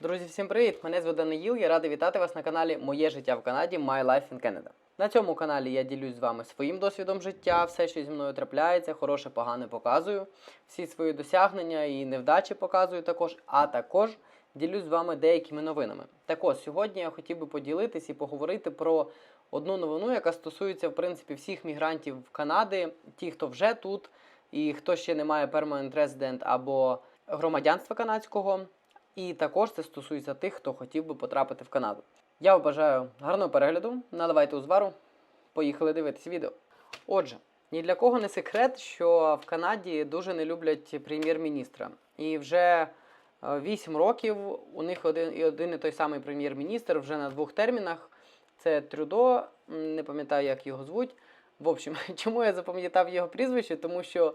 Друзі, всім привіт! Мене звуть Даниїл. Я радий вітати вас на каналі Моє життя в Канаді My Life in Canada. На цьому каналі я ділюсь з вами своїм досвідом життя, все, що зі мною трапляється, хороше, погане показую, всі свої досягнення і невдачі показую також, а також ділюсь з вами деякими новинами. Так ось сьогодні я хотів би поділитись і поговорити про одну новину, яка стосується в принципі всіх мігрантів Канади, ті, хто вже тут, і хто ще не має permanent resident або громадянства канадського. І також це стосується тих, хто хотів би потрапити в Канаду. Я вам бажаю гарного перегляду. Наливайте узвару. Поїхали дивитись відео. Отже, ні для кого не секрет, що в Канаді дуже не люблять прем'єр-міністра. І вже 8 років у них один і один і той самий прем'єр-міністр вже на двох термінах. Це Трюдо, не пам'ятаю, як його звуть. В общем, чому я запам'ятав його прізвище? Тому що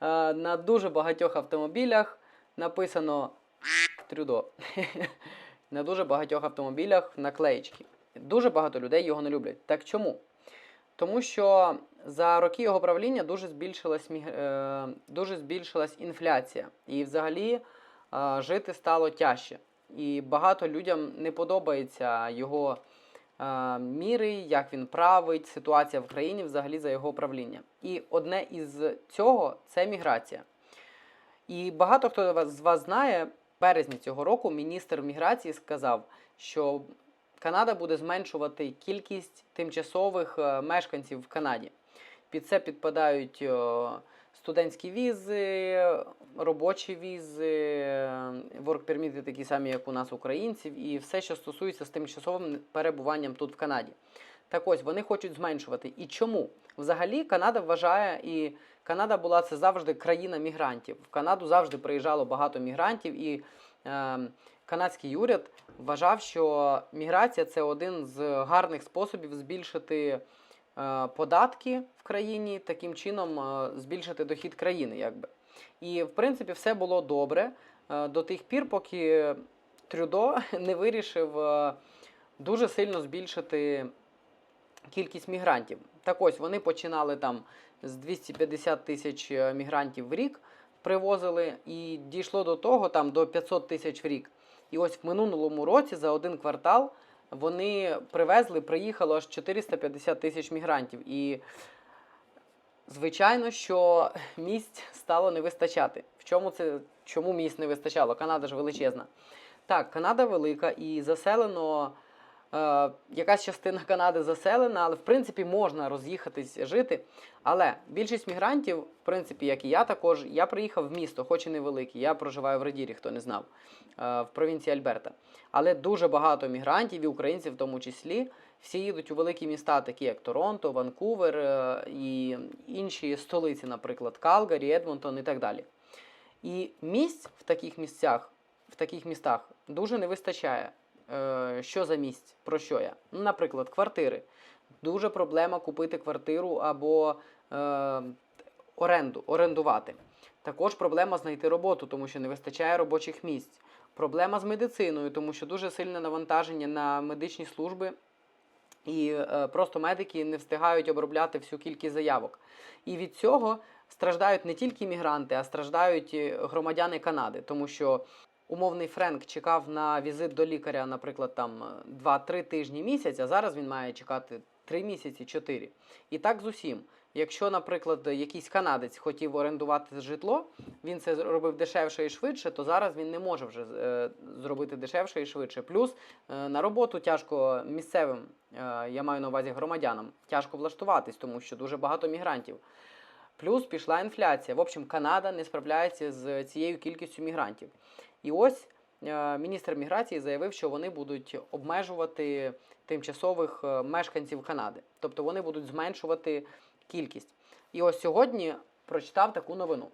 е, на дуже багатьох автомобілях написано Трюдо. На дуже багатьох автомобілях наклеїчки. Дуже багато людей його не люблять. Так чому? Тому що за роки його правління дуже збільшилась, е, дуже збільшилась інфляція. І взагалі е, жити стало тяжче. І багато людям не подобається його е, міри, як він править, ситуація в країні взагалі за його правління. І одне із цього це міграція. І багато хто з вас знає, березні цього року міністр міграції сказав, що Канада буде зменшувати кількість тимчасових е, мешканців в Канаді. Під це підпадають е, студентські візи, робочі візи, permit такі самі, як у нас українців, і все, що стосується з тимчасовим перебуванням тут в Канаді. Так ось вони хочуть зменшувати. І чому? Взагалі Канада вважає, і Канада була це завжди країна мігрантів. В Канаду завжди приїжджало багато мігрантів, і е, канадський уряд вважав, що міграція це один з гарних способів збільшити е, податки в країні, таким чином е, збільшити дохід країни. Якби. І в принципі все було добре е, до тих пір, поки Трюдо не вирішив е, дуже сильно збільшити кількість мігрантів. Так ось вони починали там з 250 тисяч е, мігрантів в рік, привозили, і дійшло до того там до 500 тисяч в рік. І ось в минулому році за один квартал вони привезли, приїхало аж 450 тисяч мігрантів. І звичайно, що місць стало не вистачати. В чому це чому місць не вистачало? Канада ж величезна. Так, Канада велика і заселено. Е, якась частина Канади заселена, але в принципі можна роз'їхатись жити. Але більшість мігрантів, в принципі, як і я також, я приїхав в місто, хоч і невелике. Я проживаю в Редірі, хто не знав, е, в провінції Альберта. Але дуже багато мігрантів, і українців в тому числі, всі їдуть у великі міста, такі як Торонто, Ванкувер е, і інші столиці, наприклад, Калгарі, Едмонтон і так далі. І місць в таких місцях, в таких містах дуже не вистачає. Е, Що за місць? Про що я? Ну, наприклад, квартири. Дуже проблема купити квартиру або е, оренду, орендувати. Також проблема знайти роботу, тому що не вистачає робочих місць. Проблема з медициною, тому що дуже сильне навантаження на медичні служби, і е, просто медики не встигають обробляти всю кількість заявок. І від цього страждають не тільки мігранти, а страждають і громадяни Канади, тому що умовний Френк чекав на візит до лікаря, наприклад, там 2-3 тижні місяць, а зараз він має чекати 3 місяці, 4. І так з усім. Якщо, наприклад, якийсь канадець хотів орендувати житло, він це робив дешевше і швидше, то зараз він не може вже е, зробити дешевше і швидше. Плюс е, на роботу тяжко місцевим, е, я маю на увазі громадянам, тяжко влаштуватись, тому що дуже багато мігрантів. Плюс пішла інфляція. В общем, Канада не справляється з цією кількістю мігрантів. І ось е, міністр міграції заявив, що вони будуть обмежувати тимчасових е, мешканців Канади. Тобто вони будуть зменшувати кількість. І ось сьогодні прочитав таку новину.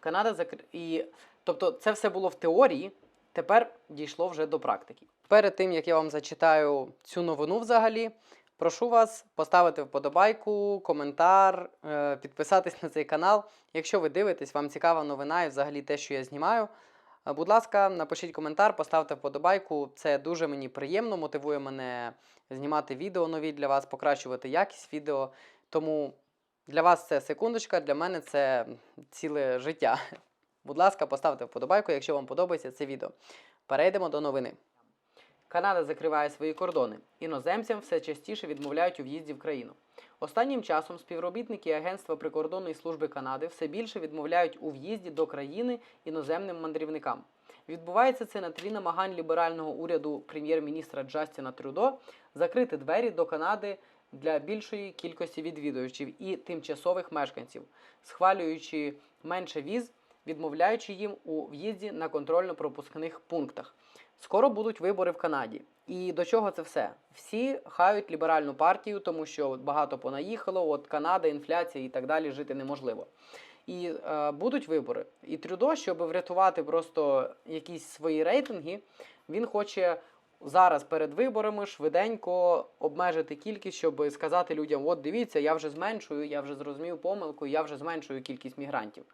Канада закр... і тобто це все було в теорії, тепер дійшло вже до практики. Перед тим як я вам зачитаю цю новину взагалі, прошу вас поставити вподобайку, коментар, е, підписатись на цей канал. Якщо ви дивитесь, вам цікава новина і взагалі те, що я знімаю. Е, Будь ласка, напишіть коментар, поставте вподобайку. Це дуже мені приємно, мотивує мене знімати відео нові для вас, покращувати якість відео. Тому для вас це секундочка, для мене це ціле життя. Будь ласка, поставте вподобайку, якщо вам подобається це відео. Перейдемо до новини. Канада закриває свої кордони. Іноземцям все частіше відмовляють у в'їзді в країну. Останнім часом співробітники Агентства прикордонної служби Канади все більше відмовляють у в'їзді до країни іноземним мандрівникам. Відбувається це на тлі намагань ліберального уряду прем'єр-міністра Джастіна Трюдо закрити двері до Канади для більшої кількості відвідувачів і тимчасових мешканців, схвалюючи менше віз, відмовляючи їм у в'їзді на контрольно-пропускних пунктах. Скоро будуть вибори в Канаді. І до чого це все? Всі хають ліберальну партію, тому що багато понаїхало, от Канада, інфляція і так далі жити неможливо. І е, будуть вибори. І Трюдо, щоб врятувати просто якісь свої рейтинги, він хоче зараз перед виборами швиденько обмежити кількість, щоб сказати людям: от дивіться, я вже зменшую, я вже зрозумів помилку, я вже зменшую кількість мігрантів.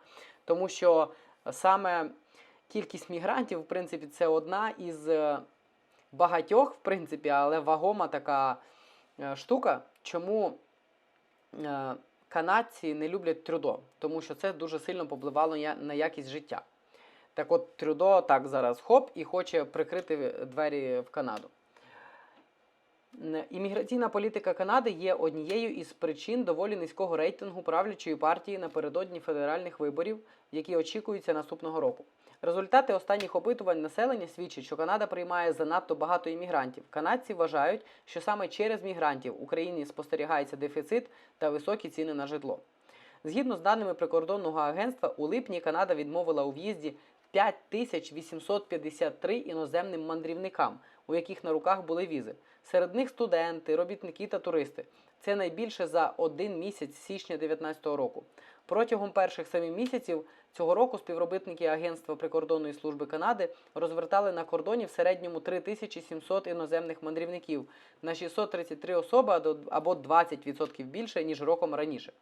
Тому що саме кількість мігрантів, в принципі, це одна із е, багатьох, в принципі, але вагома така е, штука, чому е, канадці не люблять Трюдо, тому що це дуже сильно попливало на якість життя. Так от Трюдо так зараз хоп і хоче прикрити двері в Канаду. Імміграційна політика Канади є однією із причин доволі низького рейтингу правлячої партії напередодні федеральних виборів, які очікуються наступного року. Результати останніх опитувань населення свідчать, що Канада приймає занадто багато іммігрантів. Канадці вважають, що саме через мігрантів в Україні спостерігається дефіцит та високі ціни на житло. Згідно з даними прикордонного агентства, у липні Канада відмовила у в'їзді 5853 іноземним мандрівникам, у яких на руках були візи. Серед них студенти, робітники та туристи. Це найбільше за один місяць січня 2019 року. Протягом перших семи місяців цього року співробітники Агентства прикордонної служби Канади розвертали на кордоні в середньому 3700 іноземних мандрівників на 633 особи або 20% більше ніж роком раніше.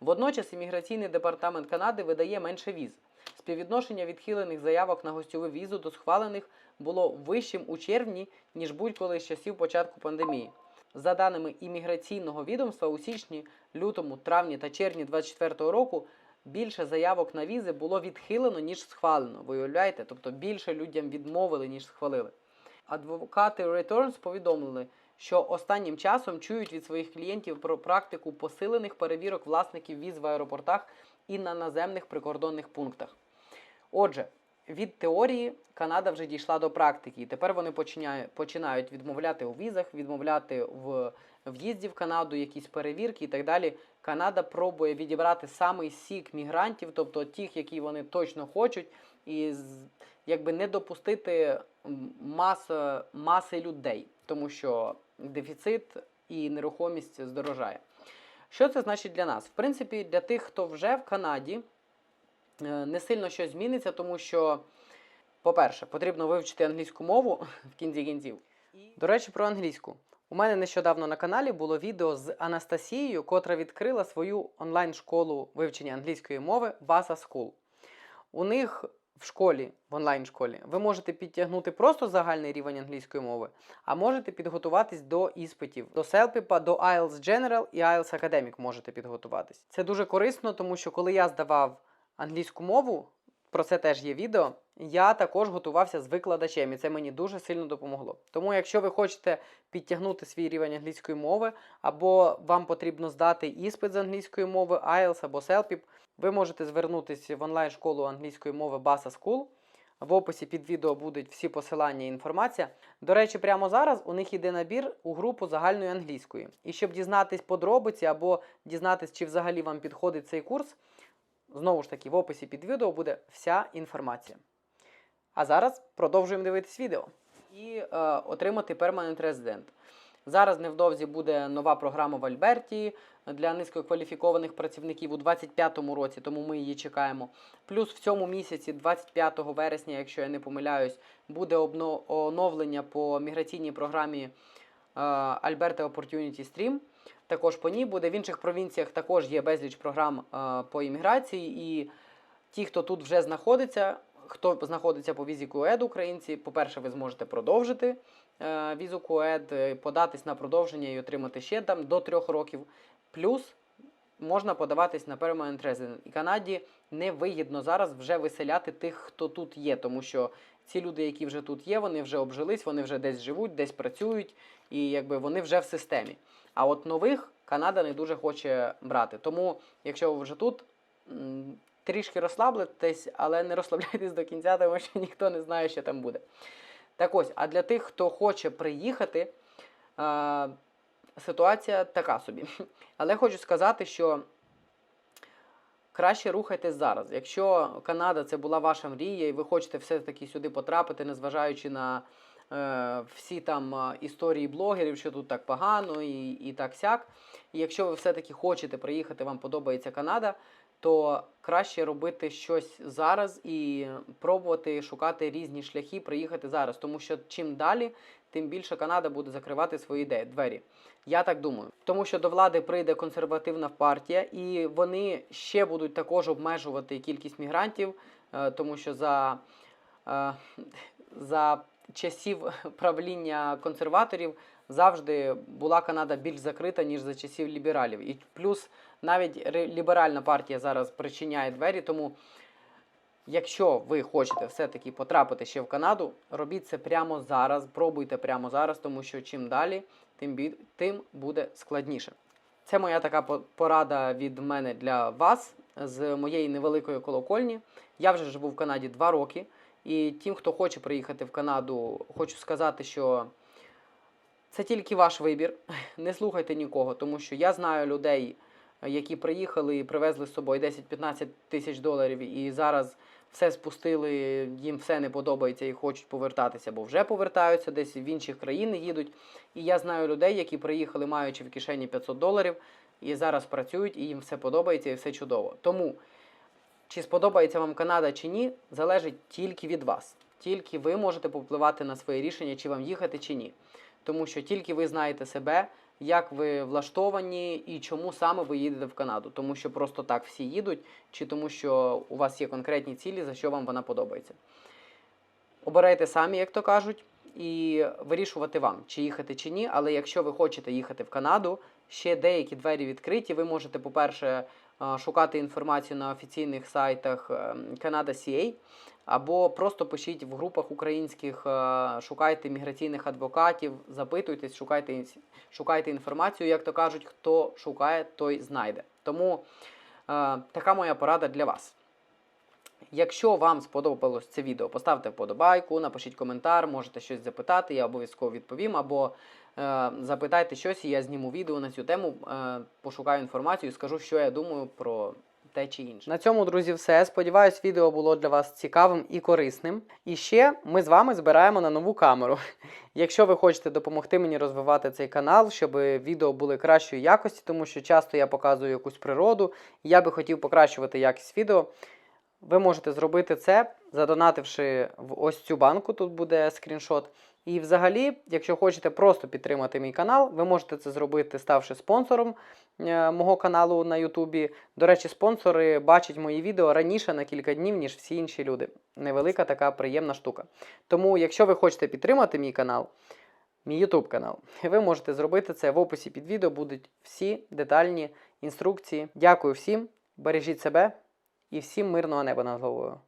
Водночас імміграційний департамент Канади видає менше віз. Співвідношення відхилених заявок на гостьову візу до схвалених було вищим у червні, ніж будь-коли з часів початку пандемії. За даними імміграційного відомства, у січні, лютому, травні та червні 2024 року більше заявок на візи було відхилено, ніж схвалено. Ви уявляєте? Тобто більше людям відмовили, ніж схвалили. Адвокати Returns повідомили, що останнім часом чують від своїх клієнтів про практику посилених перевірок власників віз в аеропортах і на наземних прикордонних пунктах. Отже, від теорії Канада вже дійшла до практики, і тепер вони починають, відмовляти у візах, відмовляти в в'їзді в Канаду, якісь перевірки і так далі. Канада пробує відібрати самий сік мігрантів, тобто тих, які вони точно хочуть, і якби не допустити м, маси, людей, тому що дефіцит і нерухомість здорожає. Що це значить для нас? В принципі, для тих, хто вже в Канаді, не сильно щось зміниться, тому що, по-перше, потрібно вивчити англійську мову в кінці кінців. До речі, про англійську. У мене нещодавно на каналі було відео з Анастасією, котра відкрила свою онлайн-школу вивчення англійської мови Vasa School. У них в школі, в онлайн-школі, ви можете підтягнути просто загальний рівень англійської мови, а можете підготуватись до іспитів, до селпіпа, до IELTS General і IELTS Academic можете підготуватись. Це дуже корисно, тому що коли я здавав англійську мову, про це теж є відео. Я також готувався з викладачем, і це мені дуже сильно допомогло. Тому, якщо ви хочете підтягнути свій рівень англійської мови, або вам потрібно здати іспит з англійської мови, IELTS або CELPIP, ви можете звернутися в онлайн-школу англійської мови Basa School. В описі під відео будуть всі посилання і інформація. До речі, прямо зараз у них йде набір у групу загальної англійської. І щоб дізнатись подробиці або дізнатись, чи взагалі вам підходить цей курс, знову ж таки, в описі під відео буде вся інформація. А зараз продовжуємо дивитись відео і е, отримати Permanent Resident. Зараз невдовзі буде нова програма в Альберті для низькокваліфікованих працівників у 2025 році, тому ми її чекаємо. Плюс в цьому місяці, 25 вересня, якщо я не помиляюсь, буде оновлення по міграційній програмі е, Alberta Opportunity Stream. Також по ній буде. В інших провінціях також є безліч програм е, по імміграції. І ті, хто тут вже знаходиться, хто знаходиться по візі КУЕД українці, по-перше, ви зможете продовжити е, візу КУЕД, е, податись на продовження і отримати ще там до трьох років. Плюс можна подаватись на Permanent Resident. І Канаді невигідно зараз вже виселяти тих, хто тут є, тому що ці люди, які вже тут є, вони вже обжились, вони вже десь живуть, десь працюють, і якби вони вже в системі. А от нових Канада не дуже хоче брати. Тому, якщо ви вже тут, трішки розслаблитесь, але не розслабляйтесь до кінця, тому що ніхто не знає, що там буде. Так ось, а для тих, хто хоче приїхати, ситуація така собі. Але хочу сказати, що краще рухайтесь зараз. Якщо Канада це була ваша мрія, і ви хочете все-таки сюди потрапити, незважаючи на всі там е, історії блогерів, що тут так погано і, і так сяк. І якщо ви все-таки хочете приїхати, вам подобається Канада, то краще робити щось зараз і пробувати шукати різні шляхи, приїхати зараз. Тому що чим далі, тим більше Канада буде закривати свої двері. Я так думаю. Тому що до влади прийде консервативна партія, і вони ще будуть також обмежувати кількість мігрантів, е, тому що за, е, за часів правління консерваторів завжди була Канада більш закрита, ніж за часів лібералів. І плюс навіть ліберальна партія зараз причиняє двері, тому. Якщо ви хочете все-таки потрапити ще в Канаду, робіть це прямо зараз, пробуйте прямо зараз, тому що чим далі, тим, тим буде складніше. Це моя така по- порада від мене для вас з моєї невеликої колокольні. Я вже живу в Канаді два роки, і тим, хто хоче приїхати в Канаду, хочу сказати, що це тільки ваш вибір. Не слухайте нікого, тому що я знаю людей, які приїхали і привезли з собою 10-15 тисяч доларів, і зараз все спустили, їм все не подобається і хочуть повертатися, бо вже повертаються, десь в інших країни їдуть. І я знаю людей, які приїхали, маючи в кишені 500 доларів, і зараз працюють, і їм все подобається і все чудово. Тому чи сподобається вам Канада чи ні, залежить тільки від вас. Тільки ви можете повпливати на своє рішення, чи вам їхати, чи ні. Тому що тільки ви знаєте себе, як ви влаштовані і чому саме ви їдете в Канаду. Тому що просто так всі їдуть, чи тому що у вас є конкретні цілі, за що вам вона подобається. Обирайте самі, як то кажуть, і вирішувати вам, чи їхати чи ні. Але якщо ви хочете їхати в Канаду, ще деякі двері відкриті. Ви можете, по-перше, шукати інформацію на офіційних сайтах ем, Canada.ca, або просто пишіть в групах українських, е, шукайте міграційних адвокатів, запитуйтесь, шукайте, шукайте інформацію. Як то кажуть, хто шукає, той знайде. Тому е, така моя порада для вас. Якщо вам сподобалось це відео, поставте вподобайку, напишіть коментар, можете щось запитати, я обов'язково відповім. Або е, запитайте щось, і я зніму відео на цю тему, е, пошукаю інформацію скажу, що я думаю про те чи інше. На цьому, друзі, все. Сподіваюсь, відео було для вас цікавим і корисним. І ще ми з вами збираємо на нову камеру. Якщо ви хочете допомогти мені розвивати цей канал, щоб відео були кращої якості, тому що часто я показую якусь природу, і я би хотів покращувати якість відео. Ви можете зробити це, задонативши в ось цю банку, тут буде скріншот. І взагалі, якщо хочете просто підтримати мій канал, ви можете це зробити, ставши спонсором е, мого каналу на Ютубі. До речі, спонсори бачать мої відео раніше на кілька днів, ніж всі інші люди. Невелика така приємна штука. Тому, якщо ви хочете підтримати мій канал, мій YouTube канал, ви можете зробити це в описі під відео. Будуть всі детальні інструкції. Дякую всім, бережіть себе і всім мирного неба над головою.